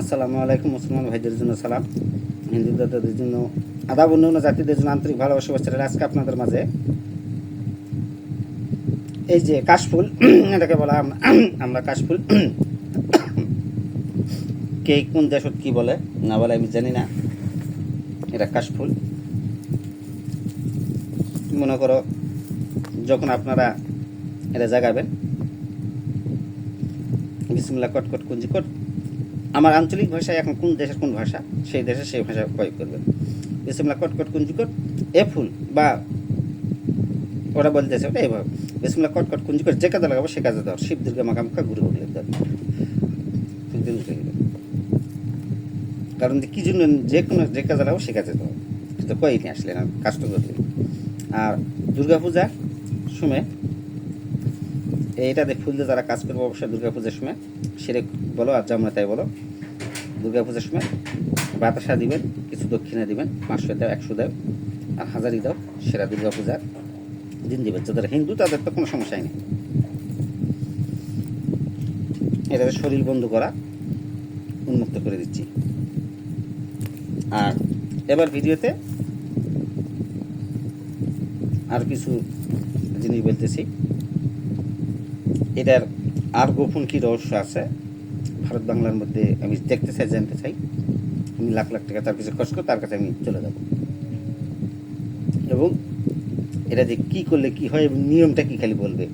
আসসালামু আলাইকুম, মুসলমান ভাইদের জন্য সালাম। হিন্দু দাদাদের জন্য, আদাব অন্য জাতিদের জন্য আন্তরিক ভালোবাসা বাচ্চা আজকে আপনাদের মাঝে। এই যে কাশফুল, এটাকে বলা আমরা কাশফুল। কে কোন দেশত কি বলে, না বলে আমি জানি না। এটা কাশফুল। মনে করো, যখন আপনারা এটা জাগাবেন, বিসমুল্লাহ কটকট কুঞ্জি কট আমার আঞ্চলিক ভাষায় এখন কোন দেশের কোন ভাষা, সেই দেশে সেই ভাষা প্রয়োগ করবেন বিসমুল্লাহ কটকট কুঞ্জি, কট, এ ফুল, বা ওরা বলতেছে ওটা এইভাবে। বিসমুল্লাহ কটকট কুঞ্জি, কট, যে কাজে লাগাবো সে কাজে দাও। শিব দুর্গা মাকামকা গুরু বলে গেলে। কারণ কি জন্য যে কোনো যে কাজে লাগাবো সে কাজে দাও। কিন্তু কই নিয়ে আসলেন আর কাজ তো করলেন? আর দুর্গা পূজা সময় এইটাতে ফুল দিয়ে যারা কাজ করব অবশ্যই দুর্গা পূজার সময়, সেরে বলো আর জামনা তাই বলো। দুর্গা পূজার সময় বাতাসা দিবেন, কিছু দক্ষিণা দিবেন, পাঁচশো দাও, একশো দাও, আর হাজারি দাও, সেরা দুর্গা পূজার দিন দিবেন। যাদের হিন্দু, তাদের তো কোনো সমস্যাই নেই। এটাতে শরীর বন্ধ করা, উন্মুক্ত করে দিচ্ছি। আর এবার ভিডিওতে আর কিছু জিনিস বলতেছি। এটার আর গোপন কি রহস্য আছে? ভারত বাংলার মধ্যে আমি দেখতে চাই, জানতে চাই। আমি লাখ লাখ টাকা তার কাছে খরচ করে তার কাছে আমি চলে যাব। এবং এটা যে কী করলে কি হয় এবং নিয়মটা কী খালি বলবে?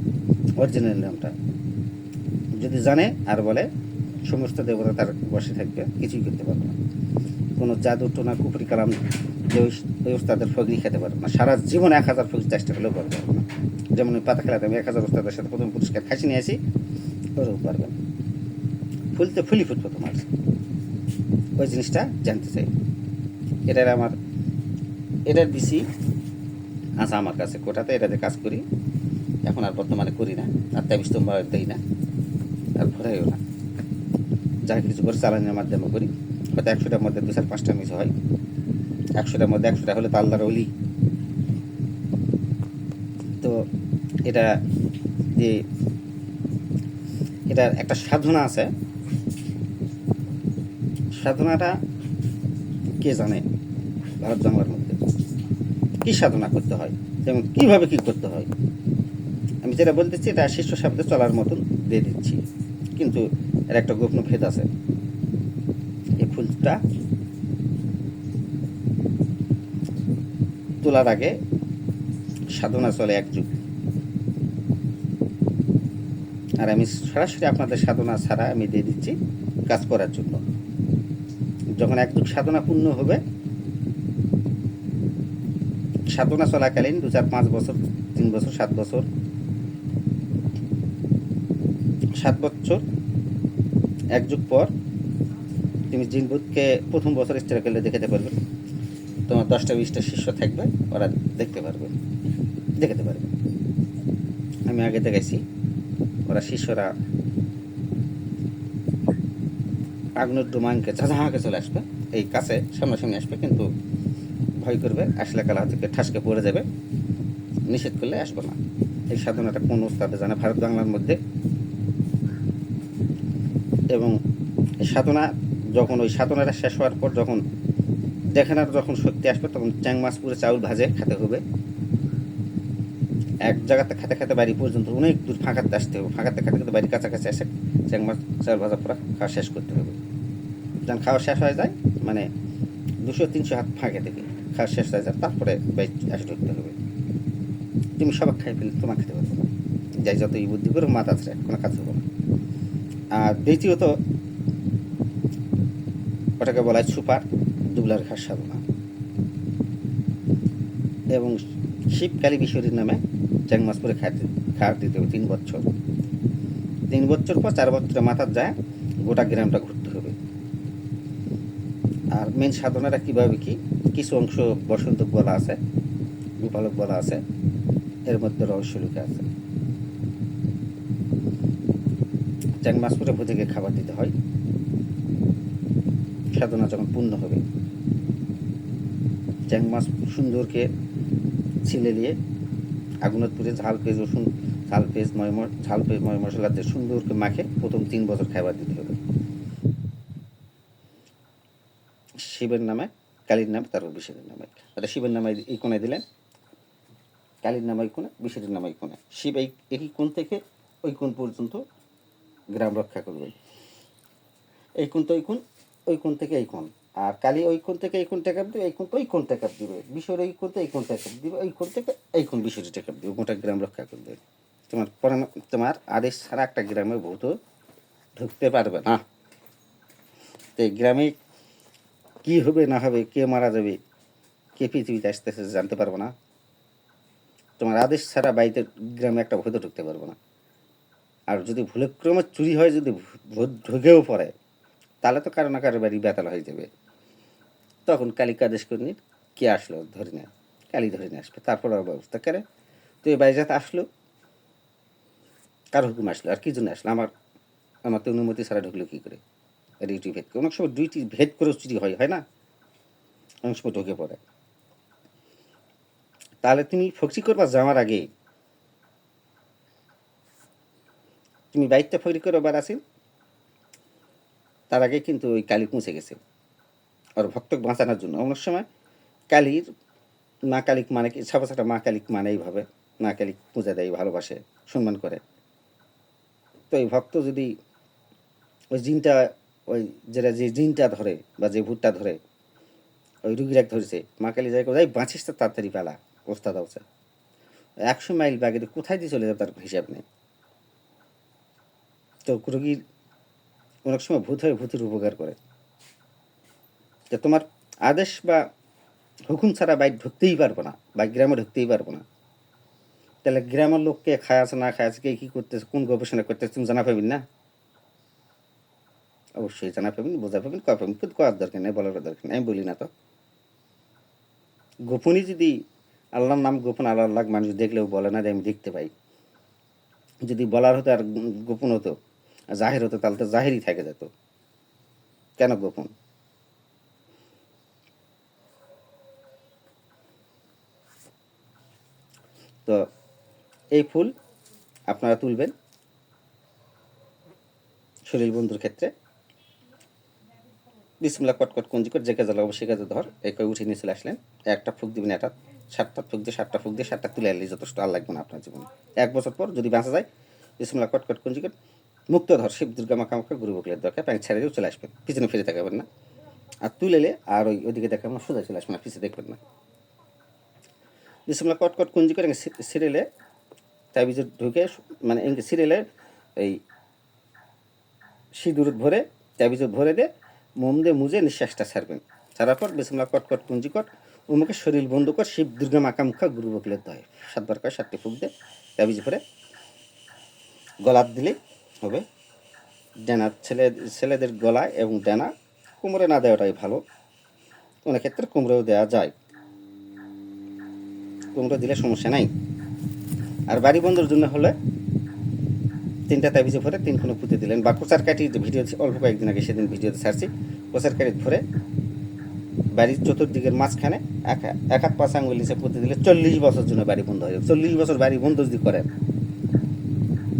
অরিজিনাল নিয়মটা। যদি জানে আর বলে, সমস্ত দেবতা তার বসে থাকবে, কিছুই করতে পারবে না। কোনো জাদু টোনা কুপুরি কালাম যে ওই- ওস্তাদের ফগরি খেতে পারবে না। সারা জীবন এক হাজার ফগরি চেষ্টা করলেও পারবে। না যেমন ওই পাতা খেলাতে আমি এক হাজার ওস্তাদের সাথে প্রথম পুরস্কার খাসি নিয়ে আসি, ওরও পারবে না। ফুলতে ফুলি ফুটবো তোমার। ওই জিনিসটা জানতে চাই। এটার আমার এটার বেশি আচ্ছা আমার কাছে কোটাতে এটাতে কাজ করি। এখন আর বর্তমানে করি না। আর তাই স্তম্ভ দেই না। আর ভরাইও না। যা কিছু করে চালানোর মাধ্যমে করি। হয়তো একশোটার মধ্যে দু চার পাঁচটা মিস হয়। একশোটার মধ্যে একশোটা হলে তো আল্লাহর অলি তো এটা যে এটার একটা সাধনা আছে। সাধনাটা কে জানে? ভারত বাংলার মধ্যে। কি সাধনা করতে হয়? যেমন কীভাবে কি করতে হয়? আমি যেটা বলতেছি, এটা শিষ্য শব্দে চলার মতন দিয়ে দিচ্ছি। কিন্তু এর একটা গোপন ভেদ আছে। এই তোলার আগে সাধনা চলে এক যুগ। আর আমি সরাসরি আপনাদের সাধনা ছাড়া আমি দিয়ে দিচ্ছি কাজ করার জন্য। যখন এক যুগ সাধনা পূর্ণ হবে, সাধনা চলাকালীন দু চার পাঁচ বছর, তিন বছর, সাত বছর সাত বছর, এক যুগ পর তুমি জিনবুধকে প্রথম বছর স্টার করলে দেখাতে পারবে। তোমার দশটা বিশটা শিষ্য থাকবে, ওরা দেখতে পারবে। দেখাতে পারবে। আমি আগে দেখাইছি, ওরা শিষ্যরা আগুনের ডোমানকে ঝাঁঝাঁকে চলে আসবে, এই কাছে সামনাসামনি আসবে, কিন্তু ভয় করবে, আসলে কালা থেকে ঠাসকে পড়ে যাবে, নিষেধ করলে আসবে না। এই সাধনাটা কোন ওস্তাদে জানে, ভারত বাংলার মধ্যে। এবং এই সাধনা যখন ওই সাধনাটা শেষ হওয়ার পর যখন দেখানোর যখন শক্তি আসবে, তখন চ্যাং মাছ পুরো চাউল ভাজে, খেতে হবে। এক জায়গাতে খেতে খেতে বাড়ি পর্যন্ত অনেক দূর ফাঁকাতে আসতে হবে। ফাঁকাতে খেতে খেতে বাড়ির কাছাকাছি এসে চ্যাং মাছ, চাউল ভাজা পুরো খাওয়া শেষ করতে হবে। যখন খাওয়া শেষ হয়ে যায় মানে দুশো তিনশো হাত ফাঁকে থেকে খাওয়া শেষ হয়ে যায়, তারপরে বাইক আসে ঢুকতে হবে। তুমি সবাই খাই ফেলে, তোমার খেতে পারবে না যাই যতই বুদ্ধি করে মাথা আছে কোনো কাজ হবে না। আর দ্বিতীয়ত ওটাকে বলা হয় সুপার দুবলার ঘাস সাধনা। এবং শিবকালী বিশ্বরীর নামে চ্যাং মাছ করে খাইতে খাওয়ার দিতে হবে তিন বছর। তিন বছর পর চার বছরের মাথার যায় গোটা গ্রামটা ঘুরতে হবে। আর মেন সাধনাটা কীভাবে কি? কিছু অংশ বসন্ত বলা আছে, গোপালক বলা আছে, এর মধ্যে রহস্য লুকে আছে। চ্যাং মাছ করে ভোজেকে খাবার দিতে হয়। সাধনা যখন পূর্ণ হবে, চ্যাং মাছ সুন্দরকে ছিলে নিয়ে আগুনের পুড়ে ঝাল পেঁয়াজ, রসুন, ঝাল পেঁয়াজ, ময় ঝাল পেঁয়াজ, ময় মশলা দিয়ে সুন্দরকে মাখে, প্রথম তিন বছর খাবার দিতে হবে। শিবের নামে, কালীর নামে, তারপর বিশ্বরের নামে। এটা শিবের নামে এই কোণে দিলেন। কালীর নামে এই কোণে বিশ্বরের নামে এই কোণে। শিব এই এই কোণ থেকে ওই কোণ পর্যন্ত গ্রাম রক্ষা করবেন। এই কোণ তো এই কোণ ওই কোণ থেকে এই কোণ। আর কালি ওই কোণ থেকে এই কোণ টেকাপ দিবে, এই কোণ ওই কোণ টেকাপ দিবে। বিশ্বর এই কোণ এই কোণ টেকাপ দিবে, ওই কোণ থেকে এই কোণ বিশ্বরে টেকাপ দিবে। গোটা গ্রাম রক্ষা করবে। তোমার তোমার আদেশ ছাড়া একটা গ্রামে বহুত ঢুকতে পারবে না। তো এই গ্রামে কী হবে, না হবে, কে মারা যাবে, কে পৃথিবীতে আসতে আসতে জানতে পারব না। তোমার আদেশ ছাড়া বাড়িতে গ্রামে একটা ভূত ঢুকতে পারব না। আর যদি ভুলক্রমে চুরি হয়, যদি ভূত ঢুকেও পড়ে তাহলে তো কারও না কারও বাড়ি বেতাল হয়ে যাবে। তখন কালিকা আদেশ করে কে আসলো? ধরে নেয় কালি ধরে নিয়ে আসবে তারপর ব্যবস্থা করে তো এই যাতে আসলো? কার হুকুম আসলো? আর কি জন্য আসলো? আমার আমার তো অনুমতি ছাড়া ঢুকলো কী করে? ডিউটি ভেদ করে, অনেক সময় ডিউটি ভেদ করেও চুরি হয় হয় না? অনেক সময় ঢুকে পড়ে। তাহলে তুমি ফকরি করবা যাওয়ার আগে? তুমি বাইকটা ফকরি করে বার আসিন তার আগে কিন্তু ওই কালী পৌঁছে গেছে। আর ভক্তক বাঁচানোর জন্য। অনেক সময় কালীর মা কালিক মানে কি ছাপা মা কালিক মানে এইভাবে মা কালিক পূজা দেয়, ভালোবাসে, সম্মান করে। তো এই ভক্ত যদি ওই জিনটা, ওই যেটা যে জিনটা ধরে বা যে ভূতটা ধরে, ওই রুগীরা ধরেছে, মা কালী যাই কোথায় বাঁচিস তো তাড়াতাড়ি পেলা, ওস্তাদ আছে। একশো মাইল বাগে কোথায় দিয়ে চলে যাবে তার হিসাব নেই। তো রুগীর অনেক সময় ভূত হয়ে ভূতের উপকার করে। যে তোমার আদেশ বা হুকুম ছাড়া বাইক ঢুকতেই পারব না, বা গ্রামে ঢুকতেই পারব না। তাহলে গ্রামের লোককে খায় আছে না খায় আছে কে কী করতেছে, কোন গবেষণা করতেছে, তুমি জানা পাবেন না? অবশ্যই জানা পাবেন বোঝা পাবেন কয়া পাবেন কিন্তু করার দরকার নেই, বলার দরকার নেই, আমি বলি না তো। গোপনই যদি আল্লাহর নাম গোপন আল্লাহ আল্লাহ মানুষ দেখলেও বলে না, যে আমি দেখতে পাই। যদি বলার হতো আর গোপন হতো জাহির হতো তাহলে তো জাহিরই থেকে যেত। কেন গোপন? তো এই ফুল আপনারা তুলবেন শরীর বন্ধুর ক্ষেত্রে। বিসমুল্লাহ কটকট কুঞ্জি করে, যে কাজে লাগাবো সে কাজে ধর, এই কয়ে উঠে নিয়ে চলে আসলেন। একটা ফুক দিবেন এটা, সাতটা ফুক দিয়ে সাতটা ফুক দিয়ে সাতটা তুলে আনলে যথেষ্ট আর লাগবে না আপনার জীবনে। এক বছর পর যদি বাঁচা যায়, বিসমুল্লাহ কটকট কুঞ্জি করে মুক্ত ধর শিব দুর্গা মাখা মাখা গুরু বকলের দরকার প্যান্ট ছেড়ে দিয়েও চলে আসবেন পিছনে ফিরে থাকবেন না। আর তুলেলে আর ওই ওদিকে দেখাবেন না, সোজা চলে আসবেন না পিছিয়ে দেখবেন না। বিসমুল্লাহ কটকট কুঞ্জি করে সিরিয়ালে ভিতর ঢুকে মানে এমনি সিরিয়ালে এই সিঁদুর ভরে ভিতর ভরে দিয়ে মোম দিয়ে মুজে নিঃশ্বাসটা ছাড়বেন। ছাড়ার পর বিসমুল্লাহ কটকট কুঞ্জি কট উমুকে শরীর বন্ধ কর, শিব দুর্গা মাকা মুখা গুরু বকলের দয়। সাতবার করে সাতটি ফুক দিয়ে তাবিজ ভরে গলাত দিলেই হবে। ডানা ছেলে, ছেলেদের গলায় এবং ডানা কোমরে না দেওয়াটাই ভালো। অনেক ক্ষেত্রে কোমরেও দেওয়া যায়। কোমরে দিলে সমস্যা নাই। আর বাড়ি বন্ধুর জন্য হলে তিনটা তাবিজে ভরে তিন কোনো পুঁতে দিলেন। বা কোচার কাটি ভিডিও অল্প কয়েকদিন আগে সেদিন ভিডিওতে ছাড়ছি। কোচার কাটি ভরে বাড়ির চতুর্দিকের মাঝখানে এক এক হাত পাঁচ আঙুল নিচে পুঁতে দিলে চল্লিশ বছর জন্য বাড়ি বন্ধ হয়ে যাবে। চল্লিশ বছর বাড়ি বন্ধ যদি করেন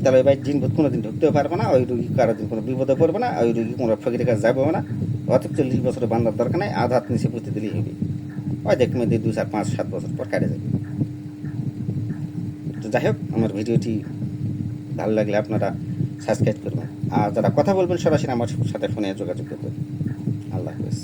তাহলে ওই বাড়ির জিনবোধ কোনো দিন ঢুকতেও পারবে না, ওই রুগী কারও দিন কোনো বিপদে পড়বে না, ওই রুগী কোনো ফকিরের কাছে যাবে না। অর্থাৎ চল্লিশ বছরে বান্ধার দরকার নাই আধ হাত নিচে পুঁতে দিলেই হবে। ওই দেখ মেয়েদের দু চার পাঁচ সাত বছর পর কাটে যাবে। তো যাই হোক, আমার ভিডিওটি ভালো লাগলে আপনারা সাবস্ক্রাইব করবেন। আর যারা কথা বলবেন সরাসরি আমার সাথে ফোনে যোগাযোগ করবেন। আল্লাহ হাফেজ।